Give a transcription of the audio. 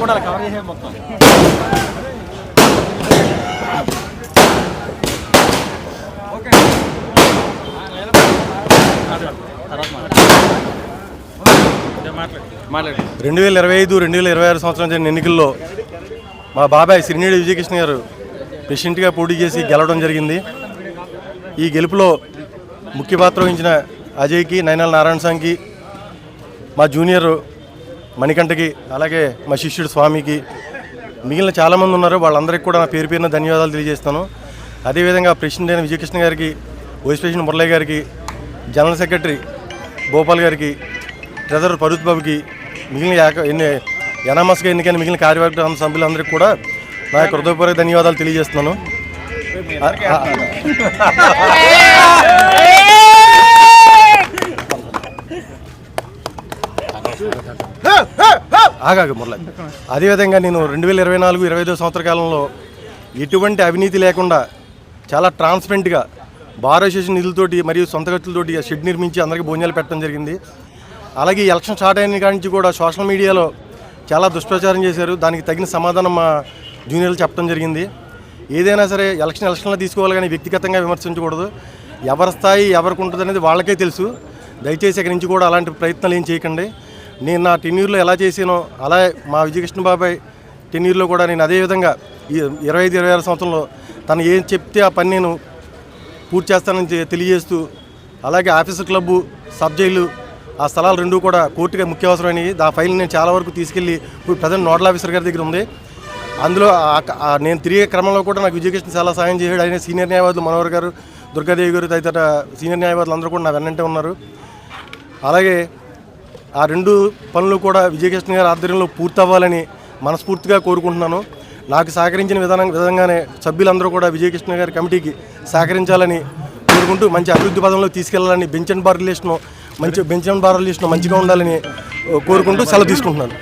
Cover చేసే మొత్తం. రెండు వేల ఇరవై ఐదు రెండు వేల ఇరవై ఆరు సంవత్సరం జరిగిన ఎన్నికల్లో మా బాబాయ్ శ్రీనిధి విజయకృష్ణ గారు పేషెంట్గా పోటీ చేసి గెలవడం జరిగింది. ఈ గెలుపులో ముఖ్య పాత్ర వహించిన అజయ్కి నైనాల నారాయణ సాంగ్కి మా జూనియర్ మణికంఠకి అలాగే మా శిష్యుడు స్వామికి మిగిలిన చాలామంది ఉన్నారు. వాళ్ళందరికీ కూడా నా పేరు పేరున ధన్యవాదాలు తెలియజేస్తాను. అదేవిధంగా ప్రెసిడెంట్ అయిన విజయకృష్ణ గారికి వైస్ ప్రెసిడెంట్ మురళయ్య గారికి జనరల్ సెక్రటరీ గోపాల్ గారికి ట్రెజరర్ పరుత్ బాబుకి మిగిలిన ఎన్ని ఎనామస్గా ఎన్నికైన మిగిలిన కార్యవర్గ సభ్యులందరికీ కూడా నా యొక్క హృదయపూర్వక ధన్యవాదాలు తెలియజేస్తున్నాను ఆ- ఆ- ఆగాగు మురళి. అదేవిధంగా నేను రెండు వేల ఇరవై నాలుగు ఇరవై ఐదో సంవత్సర కాలంలో ఎటువంటి అవినీతి లేకుండా చాలా ట్రాన్స్పరెంట్గా బార్ అసోసియేషన్ నిధులతోటి మరియు సొంత ఖర్చులతోటి షెడ్ నిర్మించి అందరికీ భోజనాలు పెట్టడం జరిగింది. అలాగే ఎలక్షన్ స్టార్ట్ అయిన కాడి నుంచి కూడా సోషల్ మీడియాలో చాలా దుష్ప్రచారం చేశారు. దానికి తగిన సమాధానం మా జూనియర్లు చెప్పడం జరిగింది. ఏదైనా సరే ఎలక్షన్ ఎలక్షన్లో తీసుకోవాలి కానీ వ్యక్తిగతంగా విమర్శించకూడదు. ఎవరి స్థాయి ఎవరికి ఉంటుంది అనేది వాళ్ళకే తెలుసు. దయచేసి ఇక్కడి నుంచి కూడా అలాంటి ప్రయత్నాలు ఏం చేయకండి. నేను నా టెన్యూర్లో ఎలా చేసానో అలా మా విజయకృష్ణ బాబాయ్ టెన్యూర్లో కూడా నేను అదే విధంగా ఈ ఇరవై ఐదు ఇరవై ఆరు సంవత్సరంలో తను ఏం చెప్తే ఆ పని నేను పూర్తి చేస్తానని తెలియజేస్తూ అలాగే ఆఫీసర్ క్లబ్బు సబ్ జైలు ఆ స్థలాలు రెండు కూడా కోర్టుగా ముఖ్య అవసరమైనవి ఆ ఫైల్ నేను చాలా వరకు తీసుకెళ్ళి ఇప్పుడు ప్రజెంట్ నోడల్ ఆఫీసర్ గారి దగ్గర ఉంది. అందులో ఆ- నేను తిరిగే క్రమంలో కూడా నాకు విజయకృష్ణ చాలా సాయం చేశాడు. ఆయన సీనియర్ న్యాయవాదులు మనోహర్ గారు దుర్గాదేవి గారు తదితర సీనియర్ న్యాయవాదులు అందరూ కూడా నా వెన్నంటే ఉన్నారు. అలాగే ఆ రెండు పనులు కూడా విజయకృష్ణ గారి ఆధ్వర్యంలో పూర్తవ్వాలని మనస్ఫూర్తిగా కోరుకుంటున్నాను. నాకు సహకరించిన విధానం విధంగానే సభ్యులందరూ కూడా విజయకృష్ణ గారి కమిటీకి సహకరించాలని కోరుకుంటూ మంచి అభివృద్ధి పదంలో తీసుకెళ్ళాలని బెంచ్ అండ్ బార్ రిలేషన్ మంచి బెంచ్ అండ్ బార్ రిలేషన్ మంచిగా ఉండాలని కోరుకుంటూ సెలవు తీసుకుంటున్నాను.